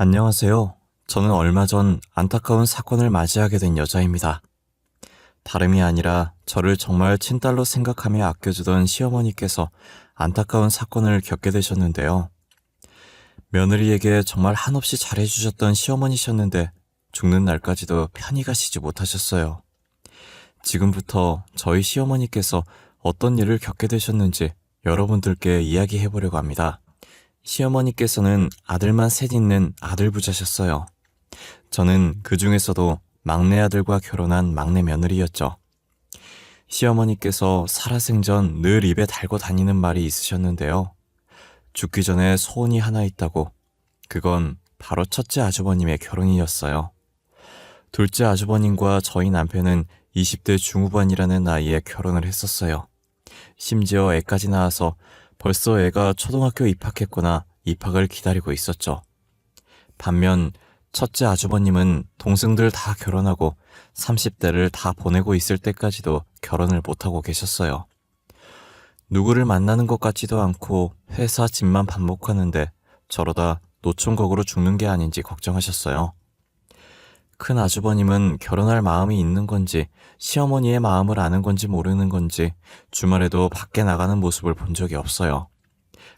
안녕하세요. 저는 얼마 전 안타까운 사건을 맞이하게 된 여자입니다. 다름이 아니라 저를 정말 친딸로 생각하며 아껴주던 시어머니께서 안타까운 사건을 겪게 되셨는데요. 며느리에게 정말 한없이 잘해주셨던 시어머니셨는데 죽는 날까지도 편히 가시지 못하셨어요. 지금부터 저희 시어머니께서 어떤 일을 겪게 되셨는지 여러분들께 이야기해 보려고 합니다. 시어머니께서는 아들만 셋 있는 아들 부자셨어요. 저는 그 중에서도 막내 아들과 결혼한 막내 며느리였죠. 시어머니께서 살아생전 늘 입에 달고 다니는 말이 있으셨는데요. 죽기 전에 소원이 하나 있다고. 그건 바로 첫째 아주버님의 결혼이었어요. 둘째 아주버님과 저희 남편은 20대 중후반이라는 나이에 결혼을 했었어요. 심지어 애까지 낳아서 벌써 애가 초등학교 입학했거나 입학을 기다리고 있었죠. 반면 첫째 아주버님은 동생들 다 결혼하고 30대를 다 보내고 있을 때까지도 결혼을 못하고 계셨어요. 누구를 만나는 것 같지도 않고 회사 집만 반복하는데 저러다 노총각으로 죽는 게 아닌지 걱정하셨어요. 큰 아주버님은 결혼할 마음이 있는 건지 시어머니의 마음을 아는 건지 모르는 건지 주말에도 밖에 나가는 모습을 본 적이 없어요.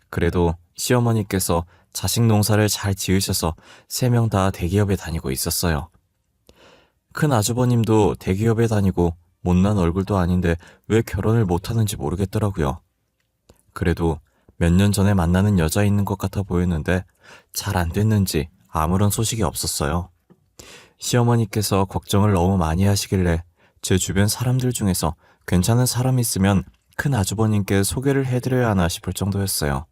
그래도 시어머니께서 자식 농사를 잘 지으셔서 세 명 다 대기업에 다니고 있었어요. 큰 아주버님도 대기업에 다니고 못난 얼굴도 아닌데 왜 결혼을 못하는지 모르겠더라고요. 그래도 몇 년 전에 만나는 여자 있는 것 같아 보였는데 잘 안 됐는지 아무런 소식이 없었어요. 시어머니께서 걱정을 너무 많이 하시길래 제 주변 사람들 중에서 괜찮은 사람 있으면 큰 아주버님께 소개를 해드려야 하나 싶을 정도였어요.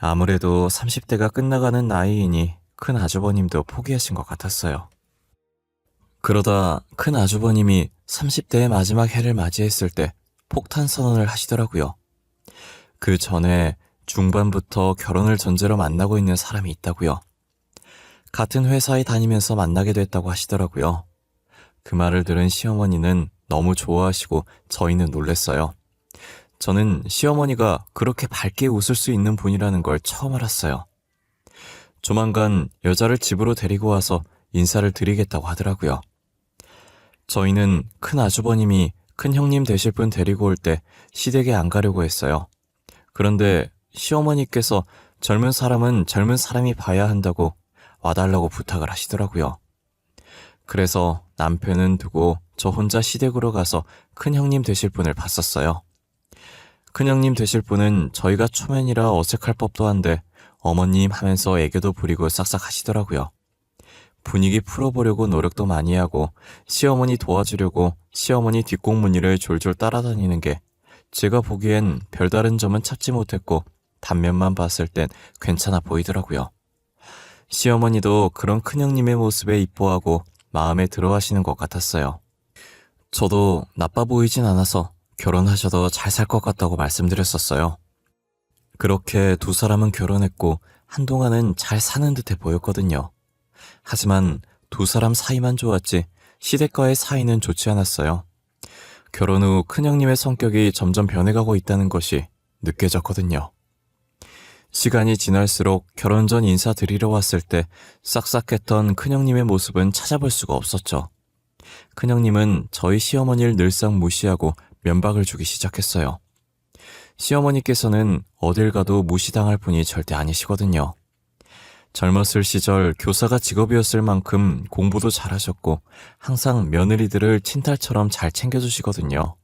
아무래도 30대가 끝나가는 나이이니 큰 아주버님도 포기하신 것 같았어요. 그러다 큰 아주버님이 30대의 마지막 해를 맞이했을 때 폭탄 선언을 하시더라고요. 그 전에 중반부터 결혼을 전제로 만나고 있는 사람이 있다고요. 같은 회사에 다니면서 만나게 됐다고 하시더라고요. 그 말을 들은 시어머니는 너무 좋아하시고 저희는 놀랬어요. 저는 시어머니가 그렇게 밝게 웃을 수 있는 분이라는 걸 처음 알았어요. 조만간 여자를 집으로 데리고 와서 인사를 드리겠다고 하더라고요. 저희는 큰 아주버님이 큰 형님 되실 분 데리고 올 때 시댁에 안 가려고 했어요. 그런데 시어머니께서 젊은 사람은 젊은 사람이 봐야 한다고 와달라고 부탁을 하시더라고요. 그래서 남편은 두고 저 혼자 시댁으로 가서 큰 형님 되실 분을 봤었어요. 큰 형님 되실 분은 저희가 초면이라 어색할 법도 한데 어머님 하면서 애교도 부리고 싹싹 하시더라고요. 분위기 풀어보려고 노력도 많이 하고 시어머니 도와주려고 시어머니 뒷공무니를 졸졸 따라다니는 게 제가 보기엔 별다른 점은 찾지 못했고 단면만 봤을 땐 괜찮아 보이더라고요. 시어머니도 그런 큰형님의 모습에 이뻐하고 마음에 들어 하시는 것 같았어요. 저도 나빠 보이진 않아서 결혼하셔도 잘 살 것 같다고 말씀드렸었어요. 그렇게 두 사람은 결혼했고 한동안은 잘 사는 듯해 보였거든요. 하지만 두 사람 사이만 좋았지 시댁과의 사이는 좋지 않았어요. 결혼 후 큰형님의 성격이 점점 변해가고 있다는 것이 느껴졌거든요. 시간이 지날수록 결혼 전 인사드리러 왔을 때 싹싹했던 큰형님의 모습은 찾아볼 수가 없었죠. 큰형님은 저희 시어머니를 늘상 무시하고 면박을 주기 시작했어요. 시어머니께서는 어딜 가도 무시당할 분이 절대 아니시거든요. 젊었을 시절 교사가 직업이었을 만큼 공부도 잘하셨고 항상 며느리들을 친딸처럼 잘 챙겨주시거든요.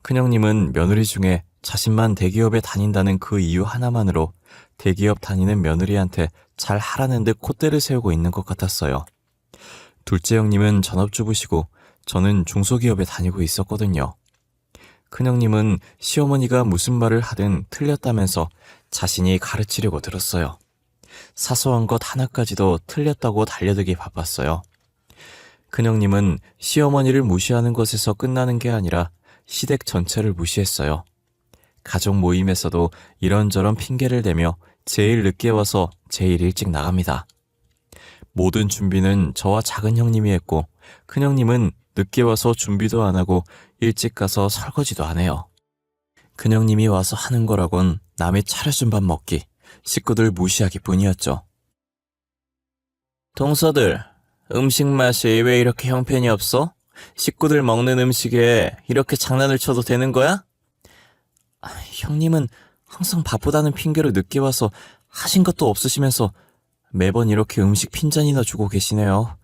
큰형님은 며느리 중에 자신만 대기업에 다닌다는 그 이유 하나만으로 대기업 다니는 며느리한테 잘 하라는 듯 콧대를 세우고 있는 것 같았어요. 둘째 형님은 전업주부시고 저는 중소기업에 다니고 있었거든요. 큰형님은 시어머니가 무슨 말을 하든 틀렸다면서 자신이 가르치려고 들었어요. 사소한 것 하나까지도 틀렸다고 달려들기 바빴어요. 큰형님은 시어머니를 무시하는 것에서 끝나는 게 아니라 시댁 전체를 무시했어요. 가족 모임에서도 이런저런 핑계를 대며 제일 늦게 와서 제일 일찍 나갑니다. 모든 준비는 저와 작은 형님이 했고 큰 형님은 늦게 와서 준비도 안 하고 일찍 가서 설거지도 안 해요. 큰 형님이 와서 하는 거라곤 남의 차려준 밥 먹기, 식구들 무시하기 뿐이었죠. 동서들, 음식 맛이 왜 이렇게 형편이 없어? 식구들 먹는 음식에 이렇게 장난을 쳐도 되는 거야? 아, 형님은 항상 바쁘다는 핑계로 늦게 와서 하신 것도 없으시면서 매번 이렇게 음식 핀잔이나 주고 계시네요.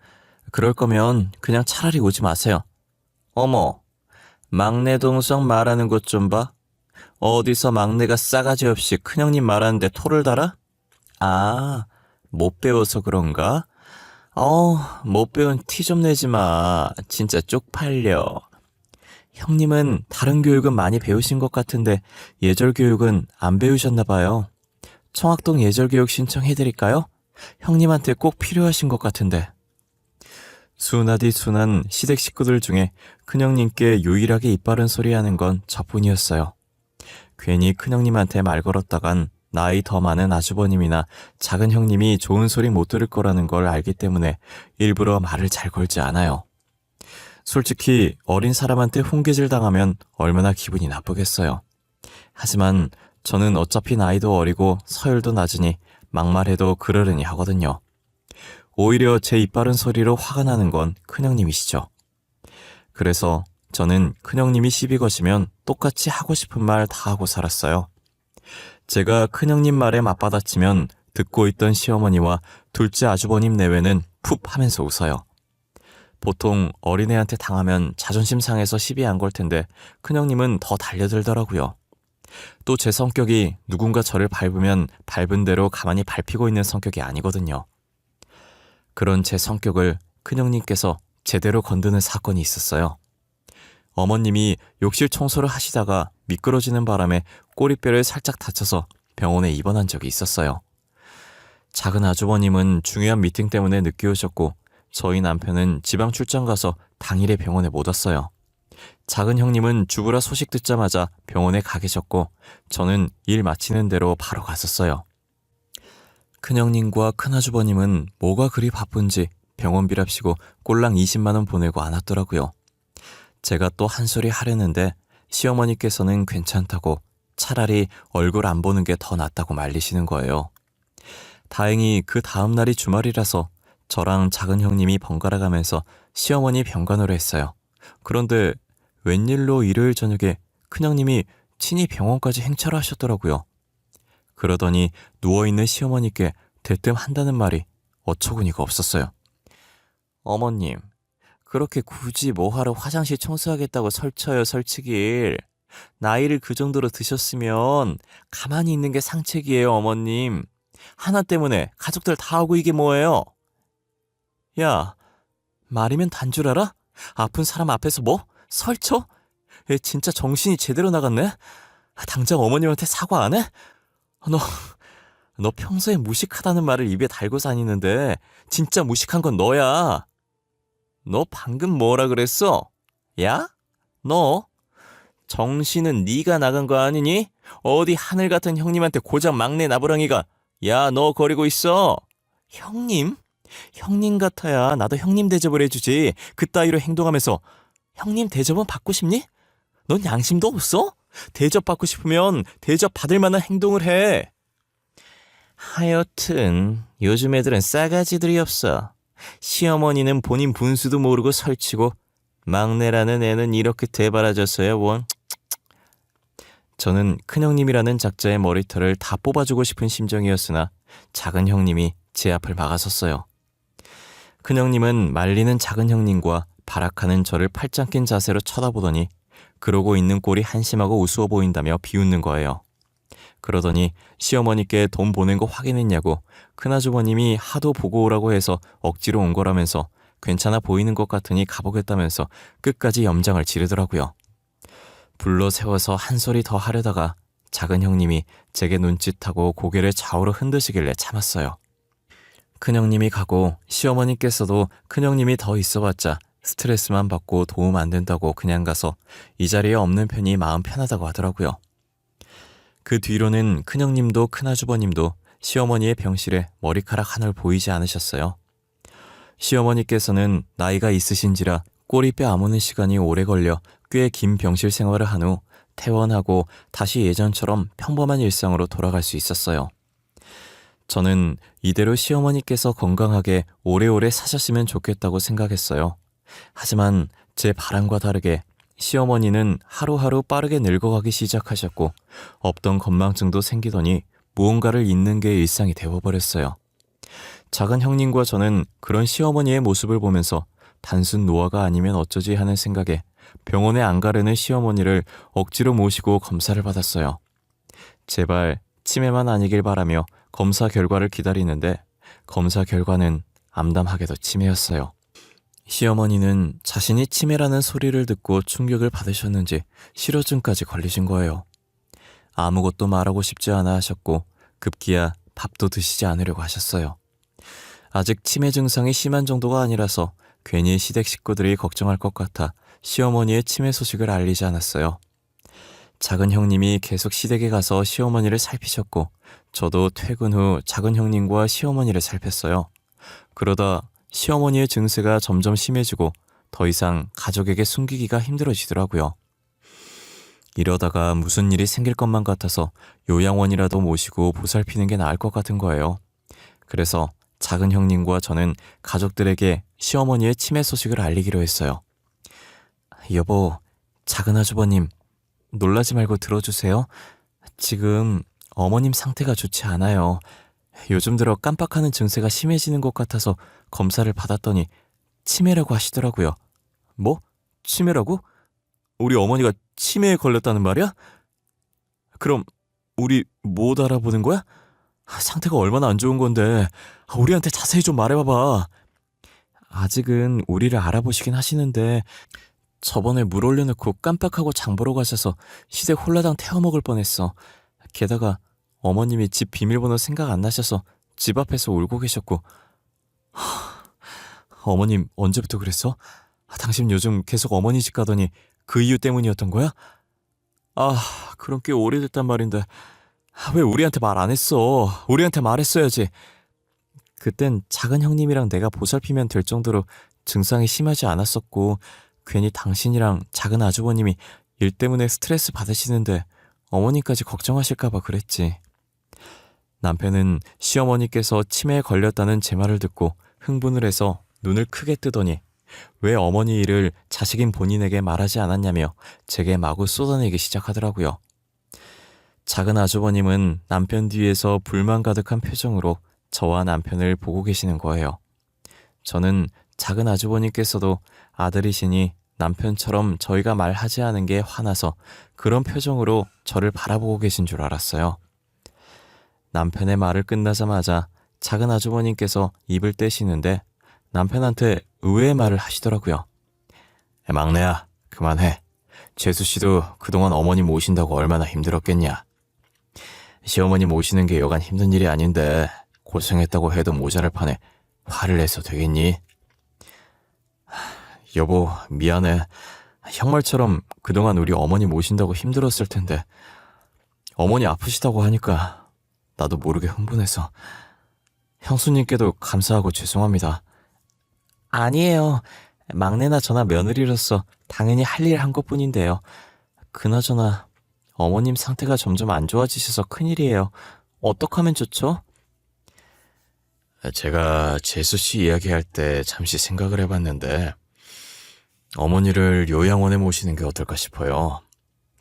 그럴 거면 그냥 차라리 오지 마세요. 어머, 막내 동성 말하는 것 좀 봐. 어디서 막내가 싸가지 없이 큰형님 말하는데 토를 달아? 아, 못 배워서 그런가? 어, 못 배운 티 좀 내지 마. 진짜 쪽팔려. 형님은 다른 교육은 많이 배우신 것 같은데 예절 교육은 안 배우셨나 봐요. 청학동 예절 교육 신청해드릴까요? 형님한테 꼭 필요하신 것 같은데. 순하디 순한 시댁 식구들 중에 큰형님께 유일하게 이빠른 소리 하는 건 저뿐이었어요. 괜히 큰형님한테 말 걸었다간 나이 더 많은 아주버님이나 작은 형님이 좋은 소리 못 들을 거라는 걸 알기 때문에 일부러 말을 잘 걸지 않아요. 솔직히 어린 사람한테 훈계질 당하면 얼마나 기분이 나쁘겠어요. 하지만 저는 어차피 나이도 어리고 서열도 낮으니 막말해도 그러려니 하거든요. 오히려 제 이빠른 소리로 화가 나는 건 큰형님이시죠. 그래서 저는 큰형님이 시비 거시면 똑같이 하고 싶은 말 다 하고 살았어요. 제가 큰형님 말에 맞받아치면 듣고 있던 시어머니와 둘째 아주버님 내외는 푹 하면서 웃어요. 보통 어린애한테 당하면 자존심 상해서 시비 안 걸 텐데 큰형님은 더 달려들더라고요. 또 제 성격이 누군가 저를 밟으면 밟은 대로 가만히 밟히고 있는 성격이 아니거든요. 그런 제 성격을 큰형님께서 제대로 건드는 사건이 있었어요. 어머님이 욕실 청소를 하시다가 미끄러지는 바람에 꼬리뼈를 살짝 다쳐서 병원에 입원한 적이 있었어요. 작은 아주버님은 중요한 미팅 때문에 늦게 오셨고 저희 남편은 지방 출장 가서 당일에 병원에 못 왔어요. 작은 형님은 주부라 소식 듣자마자 병원에 가 계셨고 저는 일 마치는 대로 바로 갔었어요. 큰형님과 큰아주버님은 뭐가 그리 바쁜지 병원비랍시고 꼴랑 20만 원 보내고 안 왔더라고요. 제가 또 한 소리 하려는데 시어머니께서는 괜찮다고 차라리 얼굴 안 보는 게 더 낫다고 말리시는 거예요. 다행히 그 다음 날이 주말이라서 저랑 작은 형님이 번갈아 가면서 시어머니 병간호를 했어요. 그런데 웬일로 일요일 저녁에 큰형님이 친히 병원까지 행차를 하셨더라고요. 그러더니 누워있는 시어머니께 대뜸 한다는 말이 어처구니가 없었어요. 어머님, 그렇게 굳이 뭐하러 화장실 청소하겠다고 설쳐요, 설치길. 나이를 그 정도로 드셨으면 가만히 있는 게 상책이에요, 어머님. 하나 때문에 가족들 다 하고 이게 뭐예요? 야, 말이면 단 줄 알아? 아픈 사람 앞에서 뭐? 설쳐? 얘 진짜 정신이 제대로 나갔네? 당장 어머님한테 사과 안 해? 너, 너 평소에 무식하다는 말을 입에 달고 다니는데 진짜 무식한 건 너야. 너 방금 뭐라 그랬어? 야? 너? 정신은 네가 나간 거 아니니? 어디 하늘 같은 형님한테 고작 막내 나부랑이가 야 너 거리고 있어. 형님? 형님 같아야 나도 형님 대접을 해주지. 그따위로 행동하면서 형님 대접은 받고 싶니? 넌 양심도 없어? 대접 받고 싶으면 대접 받을 만한 행동을 해. 하여튼 요즘 애들은 싸가지들이 없어. 시어머니는 본인 분수도 모르고 설치고 막내라는 애는 이렇게 대바라졌어요 원. 저는 큰형님이라는 작자의 머리털을 다 뽑아주고 싶은 심정이었으나 작은 형님이 제 앞을 막아섰어요. 큰형님은 말리는 작은 형님과 발악하는 저를 팔짱 낀 자세로 쳐다보더니 그러고 있는 꼴이 한심하고 우스워 보인다며 비웃는 거예요. 그러더니 시어머니께 돈 보낸 거 확인했냐고 큰아주버님이 하도 보고 오라고 해서 억지로 온 거라면서 괜찮아 보이는 것 같으니 가보겠다면서 끝까지 염장을 지르더라고요. 불러 세워서 한 소리 더 하려다가 작은 형님이 제게 눈짓하고 고개를 좌우로 흔드시길래 참았어요. 큰형님이 가고 시어머니께서도 큰형님이 더 있어봤자 스트레스만 받고 도움 안 된다고 그냥 가서 이 자리에 없는 편이 마음 편하다고 하더라고요. 그 뒤로는 큰형님도 큰아주버님도 시어머니의 병실에 머리카락 하늘 보이지 않으셨어요. 시어머니께서는 나이가 있으신지라 꼬리뼈 아무는 시간이 오래 걸려 꽤 긴 병실 생활을 한 후 퇴원하고 다시 예전처럼 평범한 일상으로 돌아갈 수 있었어요. 저는 이대로 시어머니께서 건강하게 오래오래 사셨으면 좋겠다고 생각했어요. 하지만 제 바람과 다르게 시어머니는 하루하루 빠르게 늙어가기 시작하셨고 없던 건망증도 생기더니 무언가를 잊는 게 일상이 되어버렸어요. 작은 형님과 저는 그런 시어머니의 모습을 보면서 단순 노화가 아니면 어쩌지 하는 생각에 병원에 안 가려는 시어머니를 억지로 모시고 검사를 받았어요. 제발 치매만 아니길 바라며 검사 결과를 기다리는데 검사 결과는 암담하게도 치매였어요. 시어머니는 자신이 치매라는 소리를 듣고 충격을 받으셨는지 실어증까지 걸리신 거예요. 아무것도 말하고 싶지 않아 하셨고 급기야 밥도 드시지 않으려고 하셨어요. 아직 치매 증상이 심한 정도가 아니라서 괜히 시댁 식구들이 걱정할 것 같아 시어머니의 치매 소식을 알리지 않았어요. 작은 형님이 계속 시댁에 가서 시어머니를 살피셨고 저도 퇴근 후 작은 형님과 시어머니를 살폈어요. 그러다 시어머니의 증세가 점점 심해지고 더 이상 가족에게 숨기기가 힘들어지더라고요. 이러다가 무슨 일이 생길 것만 같아서 요양원이라도 모시고 보살피는 게 나을 것 같은 거예요. 그래서 작은 형님과 저는 가족들에게 시어머니의 치매 소식을 알리기로 했어요. 여보, 작은 아주버님, 놀라지 말고 들어주세요. 지금 어머님 상태가 좋지 않아요. 요즘 들어 깜빡하는 증세가 심해지는 것 같아서 검사를 받았더니 치매라고 하시더라고요. 뭐? 치매라고? 우리 어머니가 치매에 걸렸다는 말이야? 그럼 우리 못 알아보는 거야? 아, 상태가 얼마나 안 좋은 건데 아, 우리한테 자세히 좀 말해봐봐. 아직은 우리를 알아보시긴 하시는데 저번에 물 올려놓고 깜빡하고 장 보러 가셔서 시댁 홀라당 태워먹을 뻔했어. 게다가 어머님이 집 비밀번호 생각 안 나셔서 집 앞에서 울고 계셨고 하, 어머님 언제부터 그랬어? 아, 당신 요즘 계속 어머니 집 가더니 그 이유 때문이었던 거야? 아 그럼 꽤 오래됐단 말인데 아, 왜 우리한테 말 안 했어? 우리한테 말했어야지. 그땐 작은 형님이랑 내가 보살피면 될 정도로 증상이 심하지 않았었고 괜히 당신이랑 작은 아주버님이 일 때문에 스트레스 받으시는데 어머니까지 걱정하실까봐 그랬지. 남편은 시어머니께서 치매에 걸렸다는 제 말을 듣고 흥분을 해서 눈을 크게 뜨더니 왜 어머니 일을 자식인 본인에게 말하지 않았냐며 제게 마구 쏟아내기 시작하더라고요. 작은 아주버님은 남편 뒤에서 불만 가득한 표정으로 저와 남편을 보고 계시는 거예요. 저는 작은 아주버님께서도 아들이시니 남편처럼 저희가 말하지 않은 게 화나서 그런 표정으로 저를 바라보고 계신 줄 알았어요. 남편의 말을 끝나자마자 작은 아주버님께서 입을 떼시는데 남편한테 의외의 말을 하시더라고요. 막내야, 그만해. 재수 씨도 그동안 어머니 모신다고 얼마나 힘들었겠냐. 시어머니 모시는 게 여간 힘든 일이 아닌데 고생했다고 해도 모자랄 판에 화를 내서 되겠니? 여보, 미안해. 형말처럼 그동안 우리 어머니 모신다고 힘들었을 텐데 어머니 아프시다고 하니까 나도 모르게 흥분해서 형수님께도 감사하고 죄송합니다. 아니에요. 막내나 저나 며느리로서 당연히 할 일 한 것뿐인데요. 그나저나 어머님 상태가 점점 안 좋아지셔서 큰일이에요. 어떡하면 좋죠? 제가 재수 씨 이야기할 때 잠시 생각을 해봤는데 어머니를 요양원에 모시는 게 어떨까 싶어요.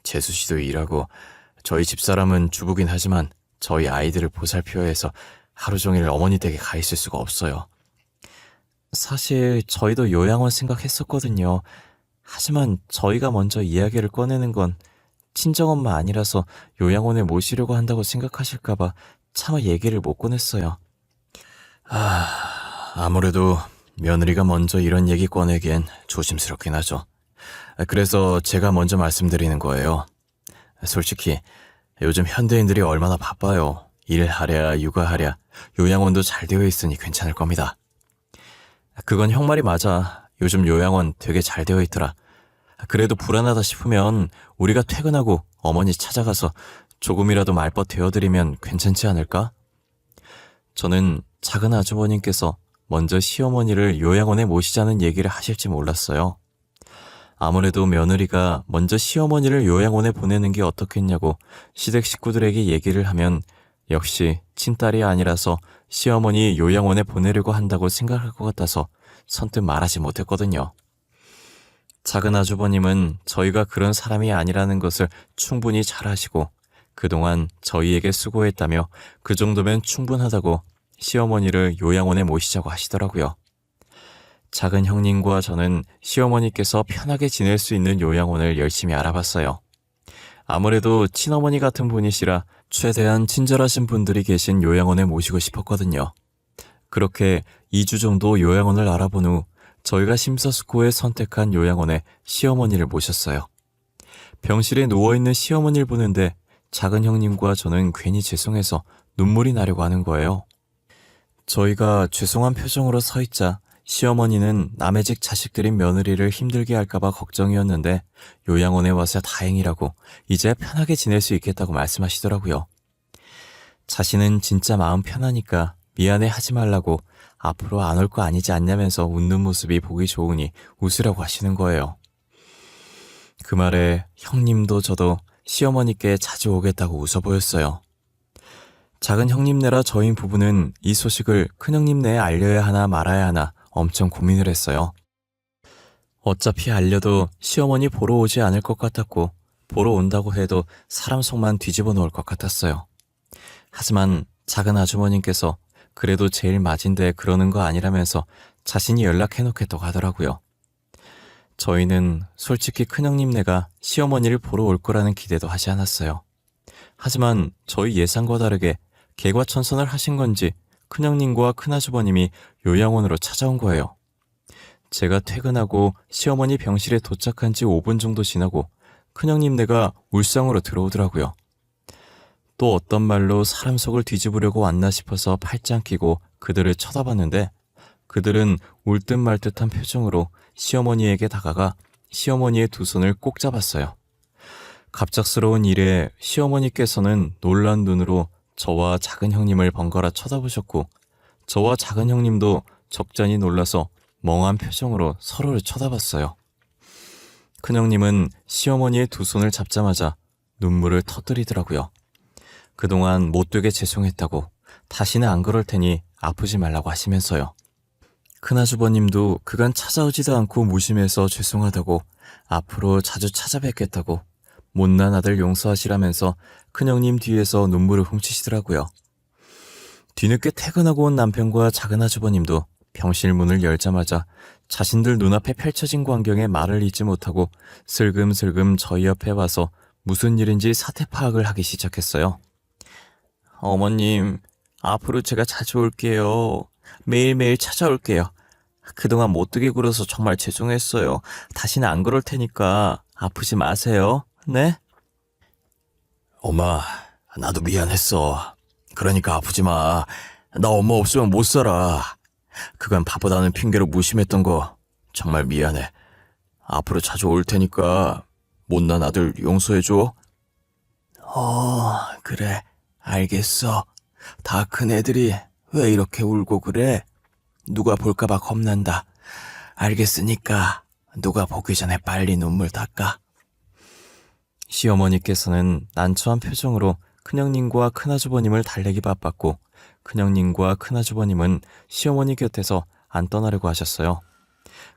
재수 씨도 일하고 저희 집사람은 주부긴 하지만 저희 아이들을 보살펴야 해서 하루 종일 어머니 댁에 가 있을 수가 없어요. 사실 저희도 요양원 생각했었거든요. 하지만 저희가 먼저 이야기를 꺼내는 건 친정엄마 아니라서 요양원에 모시려고 한다고 생각하실까봐 차마 얘기를 못 꺼냈어요. 아, 아무래도 며느리가 먼저 이런 얘기 꺼내기엔 조심스럽긴 하죠. 그래서 제가 먼저 말씀드리는 거예요. 솔직히 요즘 현대인들이 얼마나 바빠요. 일하랴, 육아하랴, 요양원도 잘 되어 있으니 괜찮을 겁니다. 그건 형 말이 맞아. 요즘 요양원 되게 잘 되어 있더라. 그래도 불안하다 싶으면 우리가 퇴근하고 어머니 찾아가서 조금이라도 말벗 대어드리면 괜찮지 않을까? 저는 작은 아주버님께서 먼저 시어머니를 요양원에 모시자는 얘기를 하실지 몰랐어요. 아무래도 며느리가 먼저 시어머니를 요양원에 보내는 게 어떻겠냐고 시댁 식구들에게 얘기를 하면 역시 친딸이 아니라서 시어머니 요양원에 보내려고 한다고 생각할 것 같아서 선뜻 말하지 못했거든요. 작은 아주버님은 저희가 그런 사람이 아니라는 것을 충분히 잘 아시고 그동안 저희에게 수고했다며 그 정도면 충분하다고 시어머니를 요양원에 모시자고 하시더라고요. 작은 형님과 저는 시어머니께서 편하게 지낼 수 있는 요양원을 열심히 알아봤어요. 아무래도 친어머니 같은 분이시라 최대한 친절하신 분들이 계신 요양원에 모시고 싶었거든요. 그렇게 2주 정도 요양원을 알아본 후 저희가 심사숙고해 선택한 요양원에 시어머니를 모셨어요. 병실에 누워있는 시어머니를 보는데 작은 형님과 저는 괜히 죄송해서 눈물이 나려고 하는 거예요. 저희가 죄송한 표정으로 서 있자 시어머니는 남의 집 자식들인 며느리를 힘들게 할까봐 걱정이었는데 요양원에 와서 다행이라고 이제 편하게 지낼 수 있겠다고 말씀하시더라고요. 자신은 진짜 마음 편하니까 미안해 하지 말라고 앞으로 안 올 거 아니지 않냐면서 웃는 모습이 보기 좋으니 웃으라고 하시는 거예요. 그 말에 형님도 저도 시어머니께 자주 오겠다고 웃어 보였어요. 작은 형님네라 저희 부부는 이 소식을 큰 형님네에 알려야 하나 말아야 하나 엄청 고민을 했어요. 어차피 알려도 시어머니 보러 오지 않을 것 같았고 보러 온다고 해도 사람 속만 뒤집어 놓을 것 같았어요. 하지만 작은 아주머님께서 그래도 제일 맞은데 그러는 거 아니라면서 자신이 연락해 놓겠다고 하더라고요. 저희는 솔직히 큰형님네가 시어머니를 보러 올 거라는 기대도 하지 않았어요. 하지만 저희 예상과 다르게 개과천선을 하신 건지 큰형님과 큰아주버님이 요양원으로 찾아온 거예요. 제가 퇴근하고 시어머니 병실에 도착한 지 5분 정도 지나고 큰형님 네가 울상으로 들어오더라고요. 또 어떤 말로 사람 속을 뒤집으려고 왔나 싶어서 팔짱 끼고 그들을 쳐다봤는데 그들은 울 듯 말 듯한 표정으로 시어머니에게 다가가 시어머니의 두 손을 꼭 잡았어요. 갑작스러운 일에 시어머니께서는 놀란 눈으로 저와 작은 형님을 번갈아 쳐다보셨고 저와 작은 형님도 적잖이 놀라서 멍한 표정으로 서로를 쳐다봤어요. 큰형님은 시어머니의 두 손을 잡자마자 눈물을 터뜨리더라고요. 그동안 못되게 죄송했다고 다시는 안 그럴 테니 아프지 말라고 하시면서요. 큰아주버님도 그간 찾아오지도 않고 무심해서 죄송하다고 앞으로 자주 찾아뵙겠다고 못난 아들 용서하시라면서 큰형님 뒤에서 눈물을 훔치시더라고요. 뒤늦게 퇴근하고 온 남편과 작은 아주버님도 병실 문을 열자마자 자신들 눈앞에 펼쳐진 광경에 말을 잇지 못하고 슬금슬금 저희 옆에 와서 무슨 일인지 사태 파악을 하기 시작했어요. 어머님, 앞으로 제가 자주 올게요. 매일매일 찾아올게요. 그동안 못되게 굴어서 정말 죄송했어요. 다시는 안 그럴 테니까 아프지 마세요. 네? 엄마, 나도 미안했어. 그러니까 아프지 마. 나 엄마 없으면 못 살아. 그간 바보다는 핑계로 무심했던 거 정말 미안해. 앞으로 자주 올 테니까 못난 아들 용서해줘. 어, 그래. 알겠어. 다 큰 애들이 왜 이렇게 울고 그래? 누가 볼까봐 겁난다. 알겠으니까 누가 보기 전에 빨리 눈물 닦아. 시어머니께서는 난처한 표정으로 큰형님과 큰아주버님을 달래기 바빴고 큰형님과 큰아주버님은 시어머니 곁에서 안 떠나려고 하셨어요.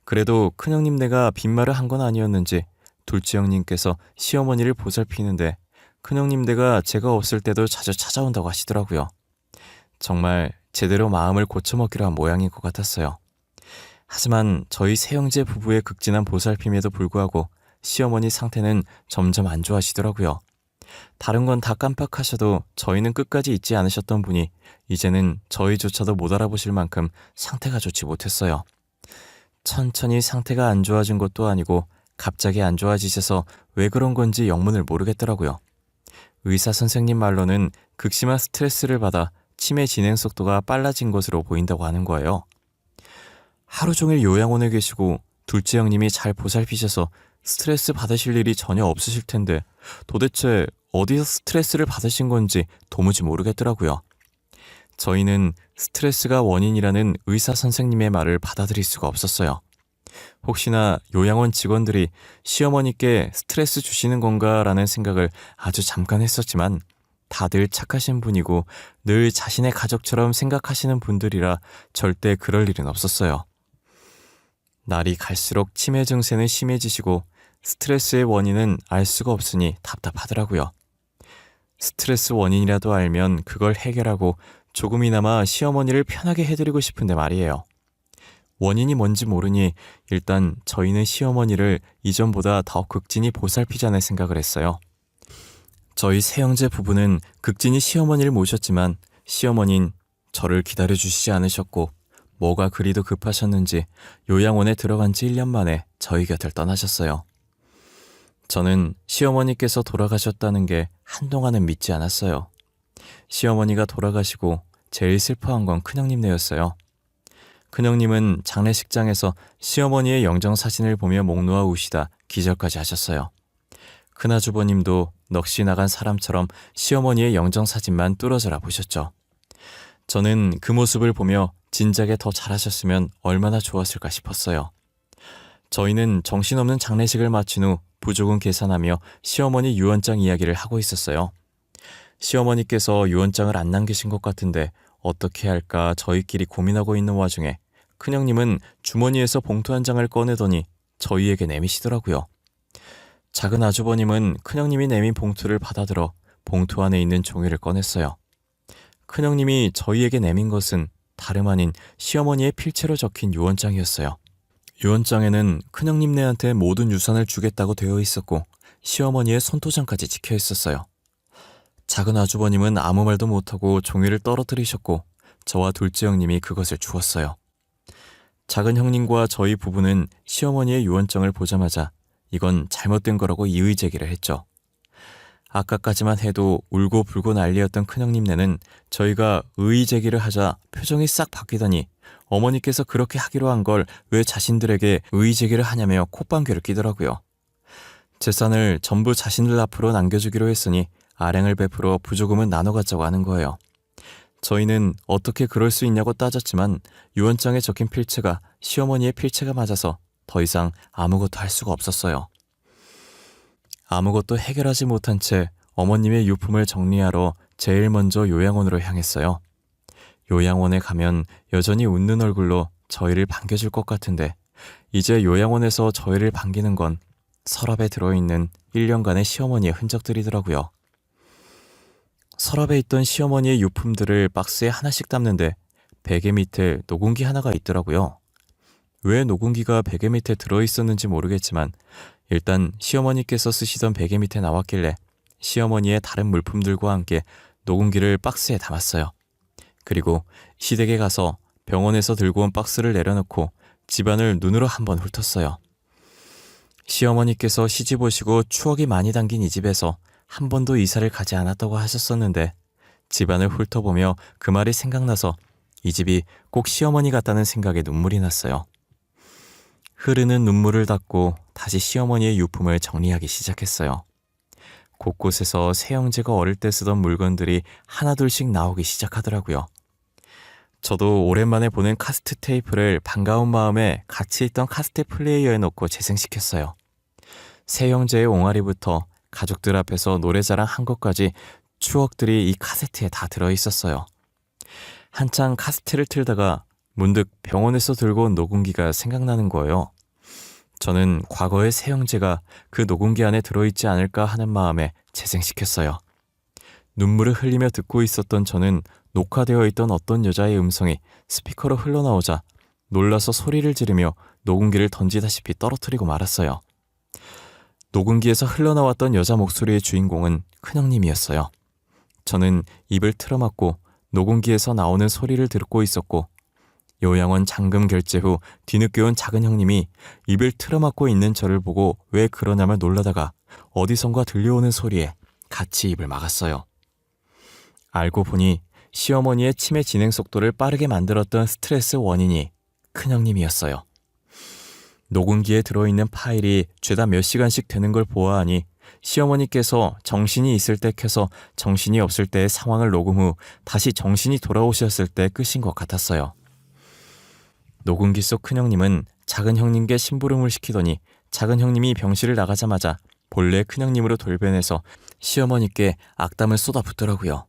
그래도 큰형님네가 빈말을 한 건 아니었는지 둘째 형님께서 시어머니를 보살피는데 큰형님네가 제가 없을 때도 자주 찾아온다고 하시더라고요. 정말 제대로 마음을 고쳐먹기로 한 모양인 것 같았어요. 하지만 저희 세형제 부부의 극진한 보살핌에도 불구하고 시어머니 상태는 점점 안 좋아지더라고요. 다른 건 다 깜빡하셔도 저희는 끝까지 잊지 않으셨던 분이 이제는 저희조차도 못 알아보실 만큼 상태가 좋지 못했어요. 천천히 상태가 안 좋아진 것도 아니고 갑자기 안 좋아지셔서 왜 그런 건지 영문을 모르겠더라고요. 의사 선생님 말로는 극심한 스트레스를 받아 치매 진행 속도가 빨라진 것으로 보인다고 하는 거예요. 하루 종일 요양원에 계시고 둘째 형님이 잘 보살피셔서 스트레스 받으실 일이 전혀 없으실 텐데 도대체 어디서 스트레스를 받으신 건지 도무지 모르겠더라고요. 저희는 스트레스가 원인이라는 의사 선생님의 말을 받아들일 수가 없었어요. 혹시나 요양원 직원들이 시어머니께 스트레스 주시는 건가라는 생각을 아주 잠깐 했었지만 다들 착하신 분이고 늘 자신의 가족처럼 생각하시는 분들이라 절대 그럴 일은 없었어요. 날이 갈수록 치매 증세는 심해지시고 스트레스의 원인은 알 수가 없으니 답답하더라고요. 스트레스 원인이라도 알면 그걸 해결하고 조금이나마 시어머니를 편하게 해드리고 싶은데 말이에요. 원인이 뭔지 모르니 일단 저희는 시어머니를 이전보다 더 극진히 보살피자는 생각을 했어요. 저희 세 형제 부부는 극진히 시어머니를 모셨지만 시어머닌 저를 기다려주시지 않으셨고 뭐가 그리도 급하셨는지 요양원에 들어간 지 1년 만에 저희 곁을 떠나셨어요. 저는 시어머니께서 돌아가셨다는 게 한동안은 믿지 않았어요. 시어머니가 돌아가시고 제일 슬퍼한 건 큰형님네였어요. 큰형님은 장례식장에서 시어머니의 영정 사진을 보며 목 놓아 우시다 기절까지 하셨어요. 큰아주버님도 넋이 나간 사람처럼 시어머니의 영정 사진만 뚫어져라 보셨죠. 저는 그 모습을 보며 진작에 더 잘하셨으면 얼마나 좋았을까 싶었어요. 저희는 정신없는 장례식을 마친 후 부족은 계산하며 시어머니 유언장 이야기를 하고 있었어요. 시어머니께서 유언장을 안 남기신 것 같은데 어떻게 할까 저희끼리 고민하고 있는 와중에 큰형님은 주머니에서 봉투 한 장을 꺼내더니 저희에게 내미시더라고요. 작은 아주버님은 큰형님이 내민 봉투를 받아들어 봉투 안에 있는 종이를 꺼냈어요. 큰형님이 저희에게 내민 것은 다름 아닌 시어머니의 필체로 적힌 유언장이었어요. 유언장에는 큰형님네한테 모든 유산을 주겠다고 되어 있었고 시어머니의 손도장까지 찍혀 있었어요. 작은 아주버님은 아무 말도 못하고 종이를 떨어뜨리셨고 저와 둘째 형님이 그것을 주었어요. 작은 형님과 저희 부부는 시어머니의 유언장을 보자마자 이건 잘못된 거라고 이의 제기를 했죠. 아까까지만 해도 울고 불고 난리였던 큰형님네는 저희가 의의 제기를 하자 표정이 싹 바뀌더니 어머니께서 그렇게 하기로 한 걸 왜 자신들에게 의의 제기를 하냐며 콧방귀를 끼더라고요. 재산을 전부 자신들 앞으로 남겨주기로 했으니 아량을 베풀어 부조금은 나눠 갖자고 하는 거예요. 저희는 어떻게 그럴 수 있냐고 따졌지만 유언장에 적힌 필체가 시어머니의 필체가 맞아서 더 이상 아무것도 할 수가 없었어요. 아무것도 해결하지 못한 채 어머님의 유품을 정리하러 제일 먼저 요양원으로 향했어요. 요양원에 가면 여전히 웃는 얼굴로 저희를 반겨줄 것 같은데 이제 요양원에서 저희를 반기는 건 서랍에 들어있는 1년간의 시어머니의 흔적들이더라고요. 서랍에 있던 시어머니의 유품들을 박스에 하나씩 담는데 베개 밑에 녹음기 하나가 있더라고요. 왜 녹음기가 베개 밑에 들어있었는지 모르겠지만 일단 시어머니께서 쓰시던 베개 밑에 나왔길래 시어머니의 다른 물품들과 함께 녹음기를 박스에 담았어요. 그리고 시댁에 가서 병원에서 들고 온 박스를 내려놓고 집안을 눈으로 한번 훑었어요. 시어머니께서 시집 오시고 추억이 많이 담긴 이 집에서 한 번도 이사를 가지 않았다고 하셨었는데 집안을 훑어보며 그 말이 생각나서 이 집이 꼭 시어머니 같다는 생각에 눈물이 났어요. 흐르는 눈물을 닦고 다시 시어머니의 유품을 정리하기 시작했어요. 곳곳에서 새형제가 어릴 때 쓰던 물건들이 하나둘씩 나오기 시작하더라고요. 저도 오랜만에 보는 카스트 테이프를 반가운 마음에 같이 있던 카스트 플레이어에 넣고 재생시켰어요. 새 형제의 옹알이부터 가족들 앞에서 노래자랑 한 것까지 추억들이 이 카세트에 다 들어있었어요. 한창 카스트를 틀다가 문득 병원에서 들고 온 녹음기가 생각나는 거예요. 저는 과거의 새 형제가 그 녹음기 안에 들어있지 않을까 하는 마음에 재생시켰어요. 눈물을 흘리며 듣고 있었던 저는 녹화되어 있던 어떤 여자의 음성이 스피커로 흘러나오자 놀라서 소리를 지르며 녹음기를 던지다시피 떨어뜨리고 말았어요. 녹음기에서 흘러나왔던 여자 목소리의 주인공은 큰형님이었어요. 저는 입을 틀어막고 녹음기에서 나오는 소리를 듣고 있었고 요양원 잔금 결제 후 뒤늦게 온 작은 형님이 입을 틀어막고 있는 저를 보고 왜 그러냐며 놀라다가 어디선가 들려오는 소리에 같이 입을 막았어요. 알고 보니 시어머니의 치매 진행 속도를 빠르게 만들었던 스트레스 원인이 큰형님이었어요. 녹음기에 들어있는 파일이 죄다 몇 시간씩 되는 걸 보아하니 시어머니께서 정신이 있을 때 켜서 정신이 없을 때의 상황을 녹음 후 다시 정신이 돌아오셨을 때 끝인 것 같았어요. 녹음기 속 큰형님은 작은 형님께 심부름을 시키더니 작은 형님이 병실을 나가자마자 본래 큰형님으로 돌변해서 시어머니께 악담을 쏟아붓더라고요.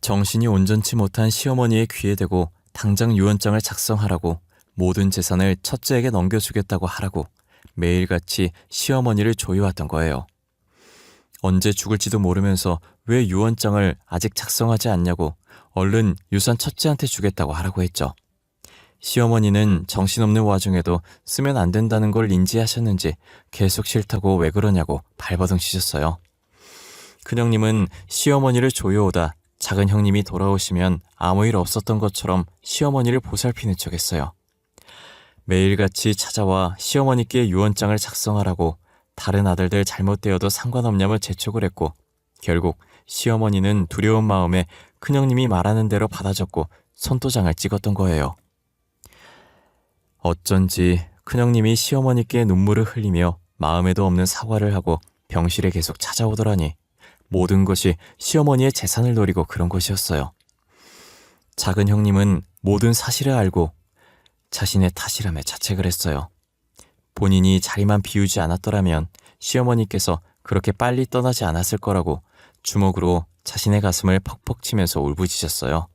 정신이 온전치 못한 시어머니의 귀에 대고 당장 유언장을 작성하라고 모든 재산을 첫째에게 넘겨주겠다고 하라고 매일같이 시어머니를 조여왔던 거예요. 언제 죽을지도 모르면서 왜 유언장을 아직 작성하지 않냐고 얼른 유산 첫째한테 주겠다고 하라고 했죠. 시어머니는 정신없는 와중에도 쓰면 안 된다는 걸 인지하셨는지 계속 싫다고 왜 그러냐고 발버둥 치셨어요. 큰형님은 시어머니를 조여오다 작은 형님이 돌아오시면 아무 일 없었던 것처럼 시어머니를 보살피는 척 했어요. 매일같이 찾아와 시어머니께 유언장을 작성하라고 다른 아들들 잘못되어도 상관없냐며 재촉을 했고 결국 시어머니는 두려운 마음에 큰형님이 말하는 대로 받아줬고 손도장을 찍었던 거예요. 어쩐지 큰형님이 시어머니께 눈물을 흘리며 마음에도 없는 사과를 하고 병실에 계속 찾아오더라니 모든 것이 시어머니의 재산을 노리고 그런 것이었어요. 작은 형님은 모든 사실을 알고 자신의 탓이라며 자책을 했어요. 본인이 자리만 비우지 않았더라면 시어머니께서 그렇게 빨리 떠나지 않았을 거라고 주먹으로 자신의 가슴을 퍽퍽 치면서 울부짖었어요.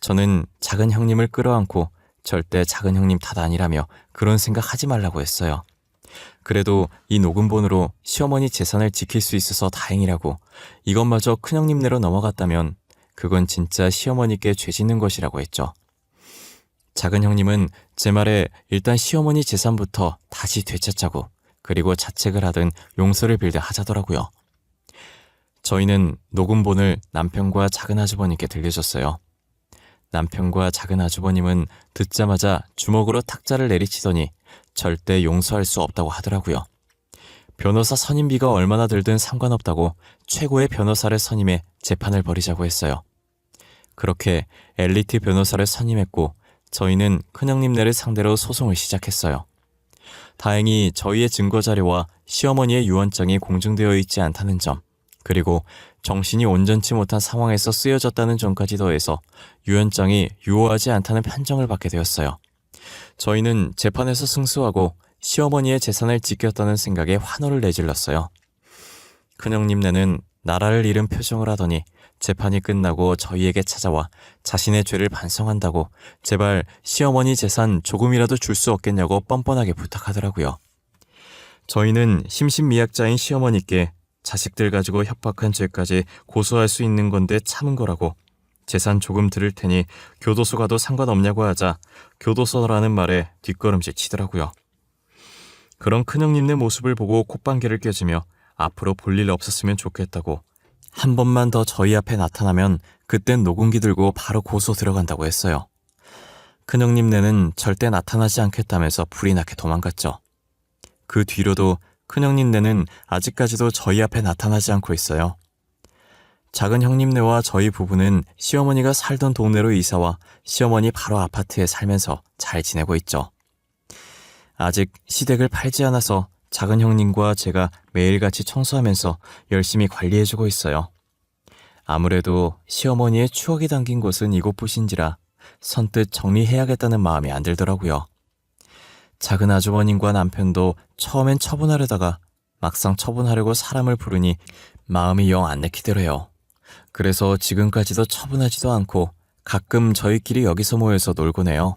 저는 작은 형님을 끌어안고 절대 작은 형님 탓 아니라며 그런 생각 하지 말라고 했어요. 그래도 이 녹음본으로 시어머니 재산을 지킬 수 있어서 다행이라고 이것마저 큰형님네로 넘어갔다면 그건 진짜 시어머니께 죄 짓는 것이라고 했죠. 작은 형님은 제 말에 일단 시어머니 재산부터 다시 되찾자고 그리고 자책을 하든 용서를 빌든 하자더라고요. 저희는 녹음본을 남편과 작은 아주버님께 들려줬어요. 남편과 작은 아주버님은 듣자마자 주먹으로 탁자를 내리치더니 절대 용서할 수 없다고 하더라고요. 변호사 선임비가 얼마나 들든 상관없다고 최고의 변호사를 선임해 재판을 벌이자고 했어요. 그렇게 엘리트 변호사를 선임했고 저희는 큰형님네를 상대로 소송을 시작했어요. 다행히 저희의 증거 자료와 시어머니의 유언장이 공증되어 있지 않다는 점, 그리고 정신이 온전치 못한 상황에서 쓰여졌다는 점까지 더해서 유언장이 유효하지 않다는 판정을 받게 되었어요. 저희는 재판에서 승소하고 시어머니의 재산을 지켰다는 생각에 환호를 내질렀어요. 큰형님네는 나라를 잃은 표정을 하더니 재판이 끝나고 저희에게 찾아와 자신의 죄를 반성한다고 제발 시어머니 재산 조금이라도 줄 수 없겠냐고 뻔뻔하게 부탁하더라고요. 저희는 심신미약자인 시어머니께 자식들 가지고 협박한 죄까지 고소할 수 있는 건데 참은 거라고 재산 조금 들을 테니 교도소 가도 상관없냐고 하자 교도소라는 말에 뒷걸음질 치더라고요. 그런 큰형님네 모습을 보고 콧방귀를 껴주며 앞으로 볼 일 없었으면 좋겠다고 한 번만 더 저희 앞에 나타나면 그땐 녹음기 들고 바로 고소 들어간다고 했어요. 큰형님네는 절대 나타나지 않겠다면서 불이 나게 도망갔죠. 그 뒤로도 큰형님네는 아직까지도 저희 앞에 나타나지 않고 있어요. 작은 형님네와 저희 부부는 시어머니가 살던 동네로 이사와 시어머니 바로 아파트에 살면서 잘 지내고 있죠. 아직 시댁을 팔지 않아서 작은 형님과 제가 매일같이 청소하면서 열심히 관리해주고 있어요. 아무래도 시어머니의 추억이 담긴 곳은 이곳뿐인지라 선뜻 정리해야겠다는 마음이 안 들더라고요. 작은 아주버님과 남편도 처음엔 처분하려다가 막상 처분하려고 사람을 부르니 마음이 영 안 내키더래요. 그래서 지금까지도 처분하지도 않고 가끔 저희끼리 여기서 모여서 놀곤 해요.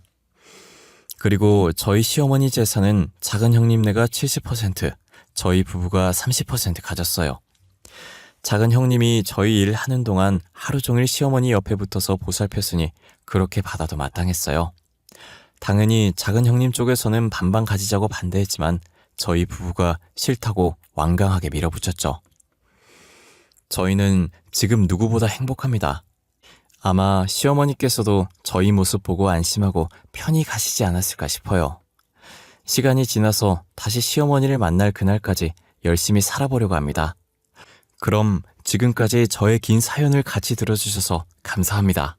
그리고 저희 시어머니 재산은 작은 형님네가 70%, 저희 부부가 30% 가졌어요. 작은 형님이 저희 일 하는 동안 하루 종일 시어머니 옆에 붙어서 보살폈으니 그렇게 받아도 마땅했어요. 당연히 작은 형님 쪽에서는 반반 가지자고 반대했지만 저희 부부가 싫다고 완강하게 밀어붙였죠. 저희는 지금 누구보다 행복합니다. 아마 시어머니께서도 저희 모습 보고 안심하고 편히 가시지 않았을까 싶어요. 시간이 지나서 다시 시어머니를 만날 그날까지 열심히 살아보려고 합니다. 그럼 지금까지 저의 긴 사연을 같이 들어주셔서 감사합니다.